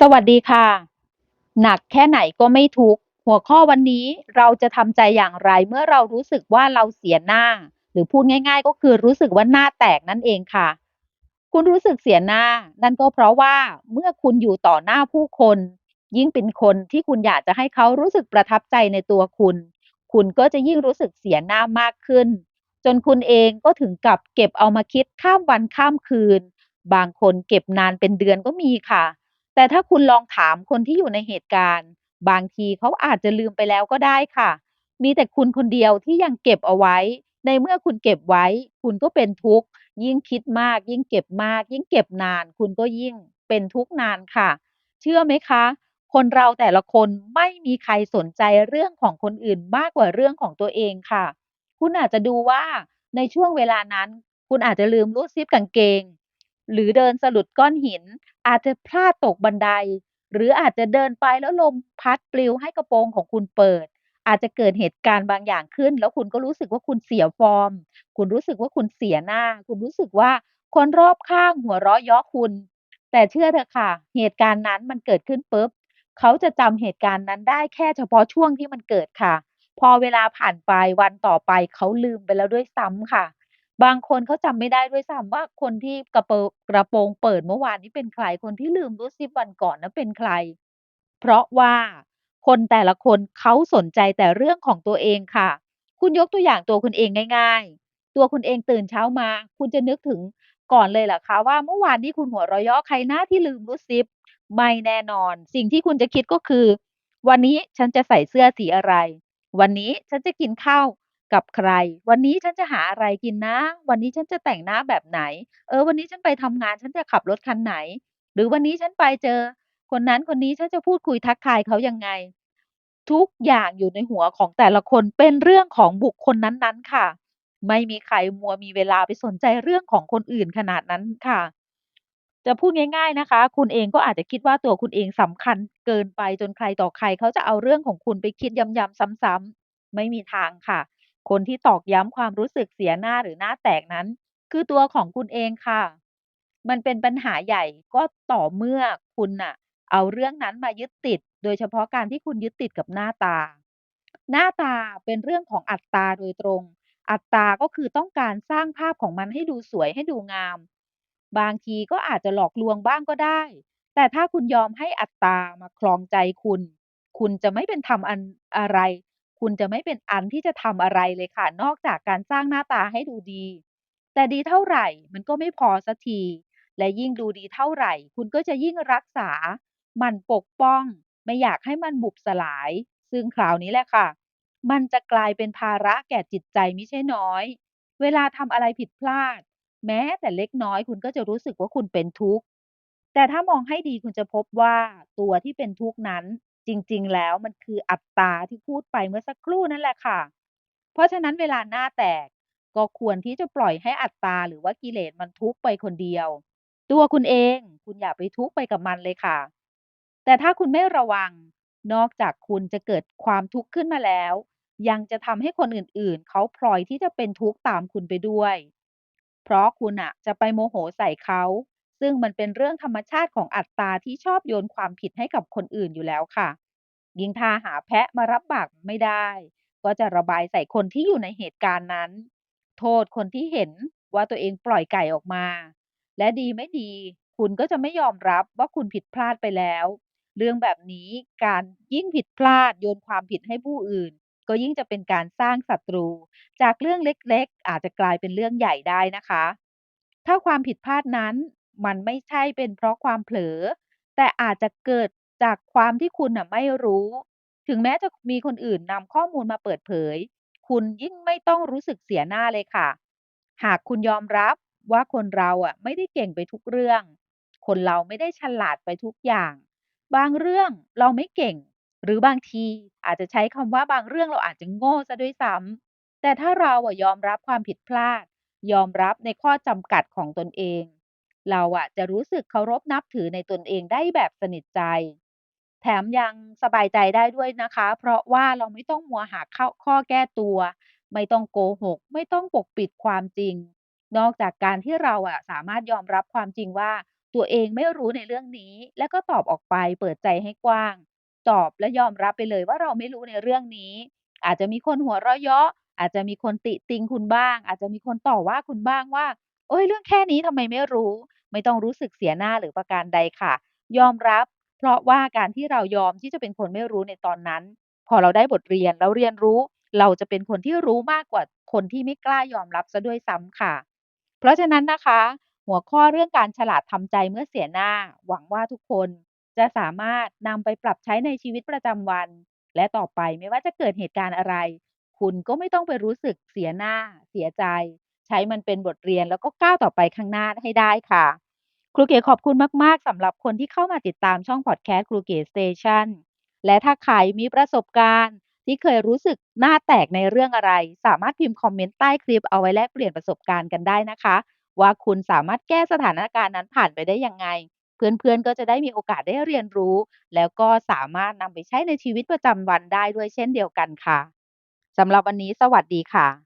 สวัสดีค่ะ หนักแค่ไหนก็ไม่ทุกข์หัวข้อวันนี้เราจะทำใจอย่างไรเมื่อเรารู้สึกว่าเราเสียหน้า หรือพูดง่าย ๆ ก็คือรู้สึกว่าหน้าแตกนั่นเองค่ะ คุณรู้สึกเสียหน้า นั่นก็เพราะว่าเมื่อคุณอยู่ต่อหน้าผู้คน ยิ่งเป็นคนที่คุณอยากจะให้เขารู้สึกประทับใจในตัวคุณ คุณก็จะยิ่งรู้สึกเสียหน้ามากขึ้น จนคุณเองก็ถึงกับเก็บเอามาคิดข้ามวันข้ามคืน บางคนเก็บนานเป็นเดือนก็มีค่ะ แต่ถ้าคุณลองถามคนที่อยู่ในเหตุการณ์ บางทีเขาอาจจะลืมไปแล้วก็ได้ค่ะ มีแต่คุณคนเดียวที่ยังเก็บเอาไว้ ในเมื่อคุณเก็บไว้ คุณก็เป็นทุกข์ ยิ่งคิดมาก ยิ่งเก็บมาก ยิ่งเก็บนาน คุณก็ยิ่งเป็นทุกข์นานค่ะ เชื่อไหมคะ คนเราแต่ละคนไม่มีใครสนใจเรื่องของคนอื่นมากกว่าเรื่องของตัวเองค่ะ คุณอาจจะดูว่าในช่วงเวลานั้น คุณอาจจะลืมรูดซิปกางเกง หรือเดินสะดุดก้อนหิน อาจจะพลาดตกบันได หรืออาจจะเดินไปแล้วลมพัดปลิวให้กระโปรงของคุณเปิด อาจจะเกิดเหตุการณ์บางอย่างขึ้น แล้วคุณก็รู้สึกว่าคุณเสียฟอร์ม คุณรู้สึกว่าคุณเสียหน้า คุณรู้สึกว่าคนรอบข้างหัวเราะยาะคุณ แต่เชื่อเถอะค่ะ เหตุการณ์นั้นมันเกิดขึ้นปุ๊บเขาจะจำเหตุการณ์นั้นได้แค่เฉพาะช่วงที่มันเกิดค่ะ พอเวลาผ่านไปวันต่อไปเขาลืมไปแล้วด้วยซ้ำค่ะ บางคนเขาจำไม่ได้ด้วยซ้ำว่า คนที่กระโปรง กระโปรงเปิดเมื่อวานนี้เป็นใคร คนที่ลืมรูดซิปวันก่อนนั้นเป็นใคร เพราะว่าคนแต่ละคนเขาสนใจแต่เรื่องของตัวเองค่ะ คุณยกตัวอย่างตัวคุณเองง่าย ๆ ตัวคุณเองตื่นเช้ามา คุณจะนึกถึงก่อนเลยเหรอคะว่า เมื่อวานนี้คุณหัวเราะเยาะใครนะที่ลืมรูดซิป ไม่แน่นอน สิ่งที่คุณจะคิดก็คือ วันนี้ฉันจะใส่เสื้อสีอะไร วันนี้ฉันจะกินข้าว กับใคร วันนี้ฉันจะหาอะไรกินนะ วันนี้ฉันจะแต่งหน้าแบบไหน เออ วันนี้ฉันไปทำงานฉันจะขับรถคันไหน หรือวันนี้ฉันไปเจอคนนั้นคนนี้ ฉันจะพูดคุยทักทายเขายังไง ทุกอย่างอยู่ในหัวของแต่ละคน เป็นเรื่องของบุคคลนั้น ๆ ค่ะ ไม่มีใครมัวมีเวลาไปสนใจเรื่องของคนอื่นขนาดนั้นค่ะ จะพูดง่าย ๆ นะคะ คุณเองก็อาจจะคิดว่า ตัวคุณเองสำคัญเกินไป จนใครต่อใครเขาจะเอาเรื่องของคุณไปคิดย้ำ ๆ ซ้ำ ๆ ไม่มีทางค่ะ คนที่ตอกย้ำความรู้สึกเสียหน้าหรือหน้าแตกนั้น คือตัวของคุณเองค่ะ มันเป็นปัญหาใหญ่ก็ต่อเมื่อคุณน่ะ เอาเรื่องนั้นมายึดติด โดยเฉพาะการที่คุณยึดติดกับหน้าตา หน้าตาเป็นเรื่องของอัตตาโดยตรง อัตตาก็คือต้องการสร้างภาพของมันให้ดูสวยให้ดูงาม บางทีก็อาจจะหลอกลวงบ้างก็ได้ แต่ถ้าคุณยอมให้อัตตามาครองใจคุณ คุณจะไม่เป็นทำอันอะไร คุณจะไม่เป็นอันที่จะทำอะไรเลยค่ะ นอกจากการสร้างหน้าตาให้ดูดี แต่ดีเท่าไหร่มันก็ไม่พอสักที และยิ่งดูดีเท่าไหร่ คุณก็จะยิ่งรักษาหมั่นปกป้อง ไม่อยากให้มันบุบสลาย ซึ่งคราวนี้แหละค่ะ มันจะกลายเป็นภาระแก่จิตใจมิใช่น้อย เวลาทำอะไรผิดพลาด แม้แต่เล็กน้อยคุณก็จะรู้สึกว่าคุณเป็นทุกข์ แต่ถ้ามองให้ดีคุณจะพบว่าตัวที่เป็นทุกข์นั้น จริง ๆ แล้วมันคืออัตตาที่พูดไปเมื่อสักครู่นั่นแหละค่ะ เพราะฉะนั้นเวลาหน้าแตกก็ควรที่จะปล่อยให้อัตตาหรือว่ากิเลสมันทุกข์ไปคนเดียว ตัวคุณเองคุณอย่าไปทุกข์ไปกับมันเลยค่ะ แต่ถ้าคุณไม่ระวัง นอกจากคุณจะเกิดความทุกข์ขึ้นมาแล้ว ยังจะทำให้คนอื่นๆ เขาพลอยที่จะเป็นทุกข์ตามคุณไปด้วย เพราะคุณน่ะจะไปโมโหใส่เขา ซึ่งมันเป็นเรื่องธรรมชาติของอัตตาที่ชอบโยนความผิดให้กับคนอื่นอยู่แล้วค่ะ ยิ่งถ้าหาแพะมารับบากไม่ได้ ก็จะระบายใส่คนที่อยู่ในเหตุการณ์นั้น โทษคนที่เห็นว่าตัวเองปล่อยไก่ออกมา และดีไม่ดี คุณก็จะไม่ยอมรับว่าคุณผิดพลาดไปแล้ว เรื่องแบบนี้การยิ่งผิดพลาดโยนความผิดให้ผู้อื่น ก็ยิ่งจะเป็นการสร้างศัตรู จากเรื่องเล็กๆ อาจจะกลายเป็นเรื่องใหญ่ได้นะคะ ถ้าความผิดพลาดนั้น มันไม่ใช่เป็นเพราะความเผลอ แต่อาจจะเกิดจากความที่คุณน่ะไม่รู้ ถึงแม้จะมีคนอื่นนำข้อมูลมาเปิดเผย คุณยิ่งไม่ต้องรู้สึกเสียหน้าเลยค่ะ หากคุณยอมรับว่าคนเราอะไม่ได้เก่งไปทุกเรื่อง คนเราไม่ได้ฉลาดไปทุกอย่าง บางเรื่องเราไม่เก่ง หรือบางทีอาจจะใช้คำว่าบางเรื่องเราอาจจะโง่เสียด้วยซ้ำ แต่ถ้าเราอะยอมรับความผิดพลาด ยอมรับในข้อจำกัดของตนเอง เราอะจะรู้สึกเคารพนับถือในตนเองได้แบบสนิทใจ แถมยังสบายใจได้ด้วยนะคะ เพราะว่าเราไม่ต้องมัวหาข้อข้อแก้ตัว ไม่ต้องโกหก ไม่ต้องปกปิดความจริง นอกจากการที่เราอะสามารถยอมรับความจริงว่า ตัวเองไม่รู้ในเรื่องนี้ แล้วก็ตอบออกไปเปิดใจให้กว้าง ตอบและยอมรับไปเลยว่าเราไม่รู้ในเรื่องนี้ อาจจะมีคนหัวเราะเยาะ อาจจะมีคนติติงคุณบ้าง อาจจะมีคนต่อว่าคุณบ้างว่า"โอ๊ยเรื่องแค่นี้ทำไมไม่รู้?" ไม่ต้องรู้สึกเสียหน้าหรือประการใดค่ะ ยอมรับ เพราะว่าการที่เรายอมที่จะเป็นคนไม่รู้ในตอนนั้น พอเราได้บทเรียนเราเรียนรู้ เราจะเป็นคนที่รู้มากกว่าคนที่ไม่กล้ายอมรับเสียด้วยซ้ำค่ะ เพราะฉะนั้นนะคะ หัวข้อเรื่องการฉลาดทำใจเมื่อเสียหน้า หวังว่าทุกคนจะสามารถนำไปปรับใช้ในชีวิตประจำวัน และต่อไปไม่ว่าจะเกิดเหตุการณ์อะไร คุณก็ไม่ต้องไปรู้สึกเสียหน้า เสียใจ ใช้มันเป็นบทเรียนแล้วก็ก้าวต่อไปข้างหน้าให้ได้ค่ะ ครูเก๋ขอบคุณมาก ๆ สำหรับคนที่เข้ามาติดตามช่องพอดแคสต์ครูเก๋สเตชันและถ้าใครมีประสบการณ์ ที่เคยรู้สึกหน้าแตกในเรื่องอะไร สามารถพิมพ์คอมเมนต์ใต้คลิปเอาไว้แลกเปลี่ยนประสบการณ์กันได้นะคะ ว่าคุณสามารถแก้สถานการณ์นั้นผ่านไปได้ยังไง เพื่อนๆก็จะได้มีโอกาสได้เรียนรู้ แล้วก็สามารถนำไปใช้ในชีวิตประจำวันได้ด้วยเช่นเดียวกันค่ะสำหรับวันนี้สวัสดีค่ะ